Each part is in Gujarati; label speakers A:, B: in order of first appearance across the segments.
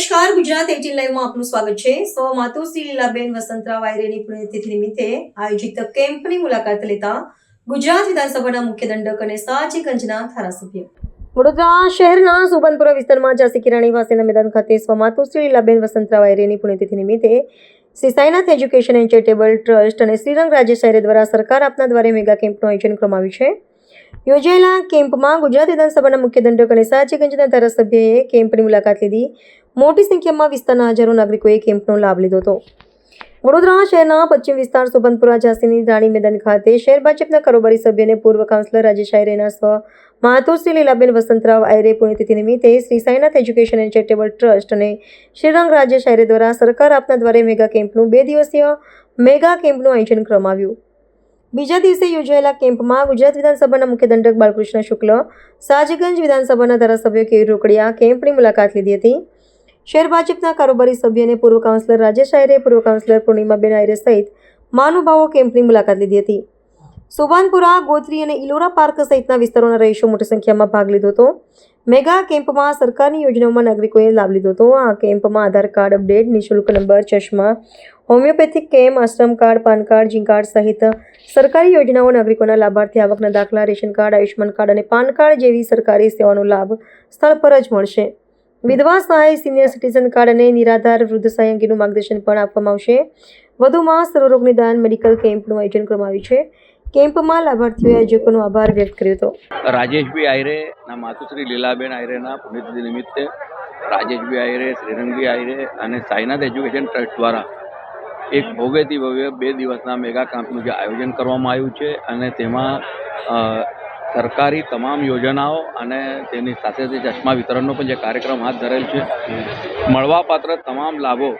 A: નમસ્કાર, ગુજરાત એટીન લાઈવમાં આપનું સ્વાગત છે. સો માતુશ્રી લીલાબેન વસંતરાવ આયરેની પુણ્યતિથિ નિમિત્તે આયોજિત કેમ્પની મુલાકાત લેતા ગુજરાત વિધાનસભાના મુખ્ય દંડક અને સાચીગંજના ધારાસભ્ય. વડોદરા શહેરના સુબનપુરા વિસ્તારમાં ઝાંસી કિરાણી વાસીના મેદાન ખાતે સ્વમાતુશ્રી લીલાબેન વસંતરાવ આયરેની પુણ્યતિથિ નિમિત્તે Shri Sainath education and charitable trust અને શ્રીરંગ રાજ્ય શહેર દ્વારા સરકાર આપના દ્વારા મેગા કેમ્પનું આયોજન કરવામાં આવ્યું છે. યોજાયેલા કેમ્પમાં ગુજરાત વિધાનસભાના મુખ્ય દંડક અને સાચીગંજના ધારાસભ્યએ કેમ્પની મુલાકાત લીધી. મોટી સંખ્યામાં વિસ્તારના હજારો નાગરિકોએ કેમ્પનો લાભ લીધો હતો. વડોદરા શહેરના પશ્ચિમ વિસ્તાર સુભનપુરા ઝાંસીની રાણી મેદાન ખાતે શહેર ભાજપના કારોબારી સભ્ય અને પૂર્વ કાઉન્સિલર રાજેશ આયરેના સ્વ માતુશ્રી લીલાબેન વસંતરાવ આયરે પુણ્યતિથિ નિમિત્તે Shri Sainath education and charitable trust અને શ્રીરંગ રાજેશ આયરે દ્વારા સરકાર આપના દ્વારા મેગા કેમ્પનું બે દિવસીય મેગા કેમ્પનું આયોજન કરવામાં આવ્યું. બીજા દિવસે યોજાયેલા કેમ્પમાં ગુજરાત વિધાનસભાના મુખ્ય દંડક બાલકૃષ્ણ શુક્લ, સાજગંજ વિધાનસભાના ધારાસભ્ય કે રોકડિયા કેમ્પની મુલાકાત લીધી હતી. શહેર ભાજપના કારોબારી સભ્ય અને પૂર્વ કાઉન્સિલર રાજેશ આયરે, પૂર્વ કાઉન્સિલર પૂર્ણિમાબેન આયરે સહિત મહાનુભાવો કેમ્પની મુલાકાત લીધી હતી. સુભાનપુરા, ગોત્રી અને ઇલોરા પાર્ક સહિતના વિસ્તારોના રહીશો મોટી સંખ્યામાં ભાગ લીધો હતો. મેગા કેમ્પમાં સરકારની યોજનાઓમાં નાગરિકોએ લાભ લીધો હતો. આ કેમ્પમાં આધાર કાર્ડ અપડેટ, નિઃશુલ્ક નંબર, ચશ્મા હોમિયોપેથિક કેમ્પ આશ્રમ કાર્ડ, પાન કાર્ડ જી કાર્ડ સહિત સરકારી યોજનાઓ નાગરિકોના લાભાર્થી આવકના દાખલા, રેશન કાર્ડ, આયુષ્યમાન કાર્ડ અને પાન કાર્ડ જેવી સરકારી સેવાનો લાભ સ્થળ પર જ મળશે. વિધવા સહાય, સિનિયર સિટીઝન કાર્ડ અને નિરાધાર વૃદ્ધ સહાય અંગેનું માર્ગદર્શન પણ આપવામાં આવશે. વધુમાં સર્વરોગ નિદાન મેડિકલ કેમ્પનું આયોજન કરવામાં આવ્યું છે. કેમ્પમાં લાભાર્થીઓએ આયોજકોનો આભાર વ્યક્ત કર્યો હતો.
B: રાજેશભાઈ આયરે ના માતુશ્રી લીલાબેન આયરેના પુણ્યતિથિ નિમિત્તે રાજેશભાઈ આયરે શ્રીરંગભાઈ આયરે અને સાઈનાથ એજ્યુકેશન ટ્રસ્ટ દ્વારા એક ભવ્યથી ભવ્ય બે દિવસના મેગા કેમ્પનું જે આયોજન કરવામાં આવ્યું છે અને તેમાં સરકારી તમામ યોજનાઓ અને તેની સાથે સાથે ચશ્મા વિતરણનો પણ જે કાર્યક્રમ હાથ ધરેલ છે, મળવાપાત્ર તમામ લાભો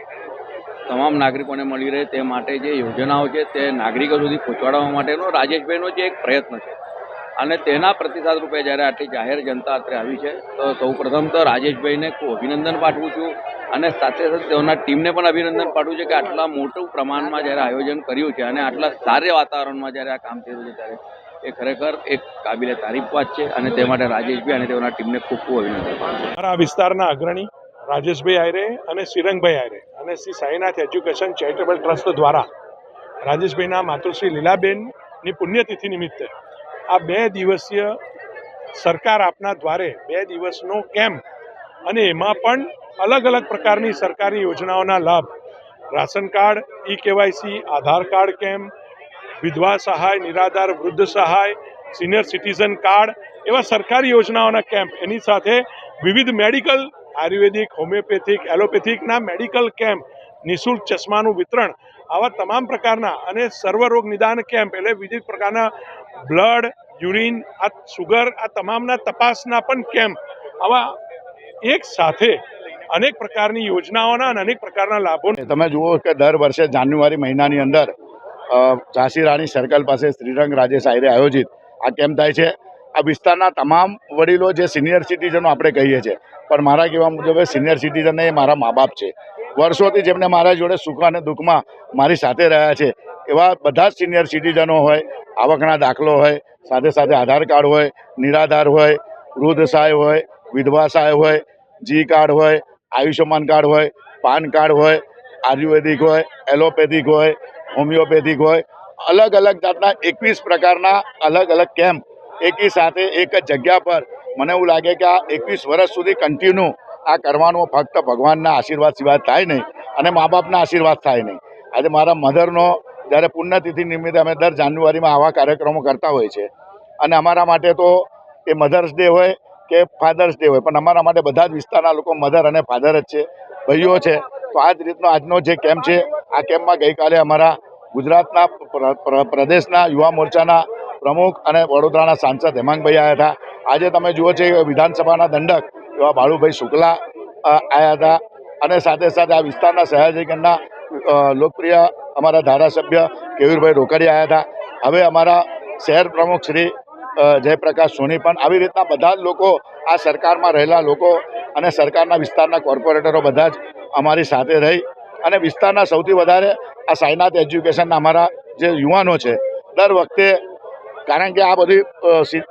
B: તમામ નાગરિકોને મળી રહે તે માટે જે યોજનાઓ છે તે નાગરિકો સુધી પહોંચાડવા માટેનો રાજેશભાઈનો જે એક પ્રયત્ન છે. અને તેના પ્રતિસાદ રૂપે જ્યારે આટલી જાહેર જનતા અત્રે આવી છે, તો સૌ પ્રથમ તો રાજેશભાઈને અભિનંદન પાઠવું છું અને સાથે સાથે તેઓના ટીમને પણ અભિનંદન પાઠવું છે કે આટલા મોટું પ્રમાણમાં જ્યારે આયોજન કર્યું છે અને આટલા સારા વાતાવરણમાં જ્યારે આ કામ થઈ છે ત્યારે એ ખરેખર એક કાબિલે તારીફ વાત છે અને તે માટે રાજેશભાઈ અને તેઓના ટીમને ખૂબ ખૂબ અભિનંદન
C: અમારા વિસ્તારના અગ્રણી રાજેશભાઈ આયરે અને શ્રીરંગભાઈ આયરે અને Shri Sainath education charitable trust દ્વારા રાજેશભાઈના માતૃશ્રી લીલાબેનની પુણ્યતિથિ નિમિત્તે આ બે દિવસીય સરકાર આપના દ્વારે, બે દિવસનો કેમ્પ. અને એમાં પણ અલગ અલગ પ્રકારની સરકારી યોજનાઓના લાભ. Ration card e KYC Aadhaar card camp, વિધવા સહાય, નિરાધાર વૃદ્ધ સહાય, સિનિયર સિટીઝન કાર્ડ એવા સરકારી યોજનાઓના કેમ્પ. એની સાથે વિવિધ મેડિકલ, આયુર્વેદિક, હોમિયોપેથિક, એલોપેથિકના મેડિકલ કેમ્પ નિઃશુલ્ક ચશ્માનું વિતરણ, આવા તમામ પ્રકારના અને સર્વરોગ નિદાન કેમ્પ એટલે વિવિધ પ્રકારના બ્લડ, યુરિન, આ સુગર, આ તમામના તપાસના પણ કેમ્પ. આવા એક સાથે અનેક પ્રકારની યોજનાઓના અને અનેક પ્રકારના લાભો
D: તમે જુઓ કે દર વર્ષે જાન્યુઆરી મહિનાની અંદર ઝાંસી રાણી સર્કલ પાસે શ્રીરંગ રાજેશ આયરે આયોજિત આ કેમ્પ થાય છે. આ વિસ્તારના તમામ વડીલો જે સિનિયર સિટીઝનો આપણે કહીએ છીએ, પણ મારા કહેવા મુજબ સિનિયર સિટીઝન એ મારા મા બાપ છે. વર્ષોથી જેમને મારા જોડે સુખ અને દુઃખમાં મારી સાથે રહ્યા છે, એવા બધા સિનિયર સિટીઝનો હોય, આવકના દાખલો હોય, સાથે સાથે આધાર કાર્ડ હોય, નિરાધાર હોય, વૃદ્ધ સહાય હોય, વિધવા સહાય હોય, જી કાર્ડ હોય, આયુષ્યમાન કાર્ડ હોય, પાન કાર્ડ હોય, આયુર્વેદિક હોય, એલોપેથિક હોય, હોમિયોપેથિક હોય, અલગ અલગ જાતના એકવીસ પ્રકારના અલગ અલગ કેમ્પ એકી સાથે એક જ જગ્યા પર. મને એવું લાગે કે આ એકવીસ વર્ષ સુધી કન્ટિન્યુ આ કરવાનું ફક્ત ભગવાનના આશીર્વાદ સિવાય થાય નહીં અને મા બાપના આશીર્વાદ થાય નહીં. આજે મારા મધરનો જ્યારે પુણ્યતિથિ નિમિત્તે અમે દર જાન્યુઆરીમાં આવા કાર્યક્રમો કરતા હોય છે. અને અમારા માટે તો એ મધર્સ ડે હોય કે ફાધર્સ ડે હોય, પણ અમારા માટે બધા જ વિસ્તારના લોકો મધર અને ફાધર જ છે, ભાઈઓ છે. તો આ જ રીતનો આજનો જે કેમ્પ છે, આ કેમ્પમાં ગઈકાલે અમારા ગુજરાતના પ્ર- પ્ર- પ્રદેશના યુવા મોરચાના પ્રમુખ અને વડોદરાના સાંસદ હેમાંગભાઈ આવ્યા હતા. આજે તમે જુઓ છો વિધાનસભાના દંડક એવા બાળુભાઈ શુક્લા આવ્યા હતા. અને સાથે સાથે આ વિસ્તારના સયાજીગંજના અ, લોકપ્રિય અમારા ધારાસભ્ય કેવીરભાઈ રોકડિયા આવ્યા હતા. હવે અમારા શહેર પ્રમુખ શ્રી જયપ્રકાશ સોની પણ આવી રીતના બધા જ લોકો આ સરકારમાં રહેલા લોકો અને સરકારના વિસ્તારના કોર્પોરેટરો બધા જ અમારી સાથે રહી અને વિસ્તારના સૌથી વધારે આ સાઈનાથ એજ્યુકેશનના અમારા જે યુવાનો છે દર વખતે કારણ કે આ બધી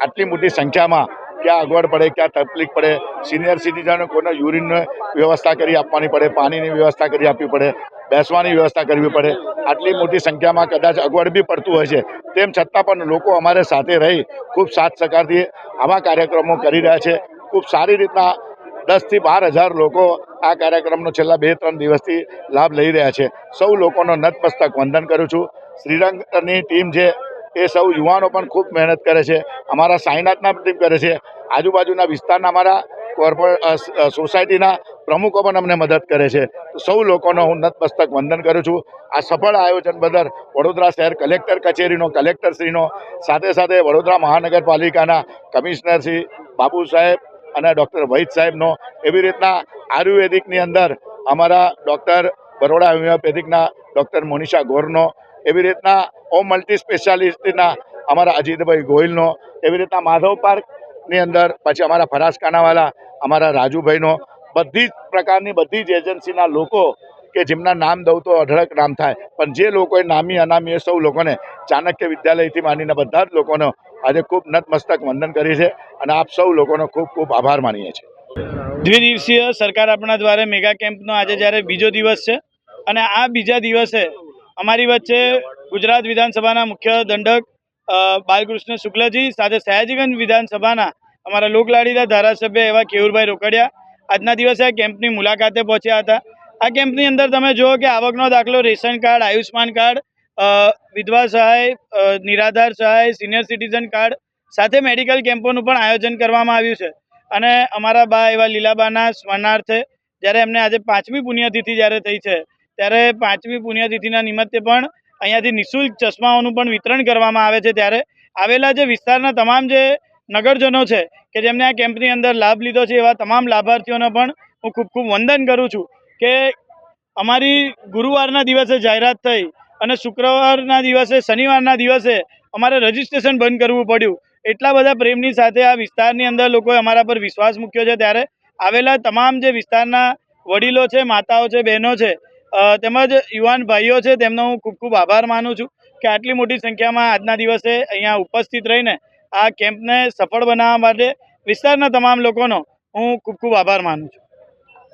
D: આટલી મોટી સંખ્યામાં ક્યાં અગવડ પડે, ક્યાં તકલીફ પડે? સિનિયર સિટીઝનો કોઈને યુરિનની વ્યવસ્થા કરી આપવાની પડે, પાણીની વ્યવસ્થા કરી આપવી પડે, બેસવાની વ્યવસ્થા કરવી પડે. આટલી મોટી સંખ્યામાં કદાચ અગવડ બી પડતું હોય છે. તેમ છતાં પણ લોકો અમારે સાથે રહી ખૂબ સાથ સહકારથી આવા કાર્યક્રમો કરી રહ્યા છે. ખૂબ સારી રીતના દસથી બાર હજાર લોકો આ કાર્યક્રમનો છેલ્લા બે ત્રણ દિવસથી લાભ લઈ રહ્યા છે. સૌ લોકોનો નતમસ્તક વંદન કરું છું. શ્રીરંગની ટીમ છે એ સૌ યુવાનો પણ ખૂબ મહેનત કરે છે. અમારા સાંઈનાથના ટીમ કરે છે. આજુબાજુના વિસ્તારના અમારા કોર્પો સોસાયટીના પ્રમુખો પણ અમને મદદ કરે છે. સૌ લોકોનો હું નતમસ્તક વંદન કરું છું. આ સફળ આયોજન બદલ વડોદરા શહેર કલેક્ટર કચેરીનો કલેક્ટરશ્રીનો સાથે સાથે વડોદરા મહાનગરપાલિકાના કમિશનર શ્રી બાબુ સાહેબ અને ડૉક્ટર વૈદ સાહેબનો. એવી રીતના આયુર્વેદિકની અંદર અમારા ડૉક્ટર બરોડા હોમિયોપેથિકના ડૉક્ટર મોનિષા ગોરનો. એવી રીતના ઓમ મલ્ટી સ્પેશિયાલિસ્ટના અમારા અજીતભાઈ ગોહિલનો. એવી રીતના માધવ પાર્કની અંદર, પછી અમારા ફરાસખાનાવાલા અમારા રાજુભાઈનો, બધી જ પ્રકારની બધી જ એજન્સીના લોકો કે જેમના નામ દઉં તો અઢળક નામ થાય. પણ જે લોકોએ નામી અનામી એ સૌ લોકોને ચાણક્ય વિદ્યાલયથી માંડીને બધા જ લોકોનો આજે ખૂબ નતમસ્તક વંદન કરી છે અને આપ સૌ લોકોનો ખૂબ ખૂબ આભાર માનીએ છીએ.
E: દ્વિદિવસીય સરકાર આપણા દ્વારા મેગા કેમ્પનો આજે જ્યારે બીજો દિવસ છે અને આ બીજા દિવસે અમારી વચ્ચે ગુજરાત વિધાનસભાના મુખ્ય દંડક બાલકૃષ્ણ શુક્લજી, સાથે સયાજીગંજ વિધાનસભાના અમારા લોકલાડીલા ધારાસભ્ય એવા કેવુરભાઈ રોકડિયા. આજના દિવસે આ કેમ્પની મુલાકાતે પહોંચ્યા હતા. આ કેમ્પની અંદર તમે જુઓ કે આવકનો દાખલો રેશન કાર્ડ આયુષ્માન કાર્ડ વિધવા સહાય નિરાધાર સહાય, સિનિયર સિટીઝન કાર્ડ, સાથે મેડિકલ કેમ્પોનું પણ આયોજન કરવામાં આવ્યું છે. અને અમારા બા એવા લીલાબાના સ્મરણાર્થે જ્યારે એમને આજે પાંચમી પુણ્યતિથિ જ્યારે થઈ છે, ત્યારે પાંચમી પુણ્યતિથિના નિમિત્તે પણ અહીંયાથી નિઃશુલ્ક ચશ્માઓનું પણ વિતરણ કરવામાં આવે છે ત્યારે આવેલા જે વિસ્તારના તમામ જે નગરજનો છે કે જેમને આ કેમ્પની અંદર લાભ લીધો છે એવા તમામ લાભાર્થીઓને પણ હું ખૂબ ખૂબ વંદન કરું છું કે અમારી ગુરુવારના દિવસે જાહેરાત થઈ અને શુક્રવારના દિવસે, શનિવારના દિવસે અમારે રજીસ્ટ્રેશન બંધ કરવું પડ્યું. એટલા બધા પ્રેમની સાથે આ વિસ્તારની અંદર લોકોએ અમારા પર વિશ્વાસ મૂક્યો છે. ત્યારે આવેલા તમામ જે વિસ્તારના વડીલો છે, માતાઓ છે, બહેનો છે તેમજ યુવાન ભાઈઓ છે, તેમનો હું ખૂબ ખૂબ આભાર માનું છું કે આટલી મોટી સંખ્યામાં આજના દિવસે અહીંયા ઉપસ્થિત રહીને આ કેમ્પને સફળ બનાવવા માટે વિસ્તારના તમામ લોકોનો હું ખૂબ ખૂબ આભાર માનું છું.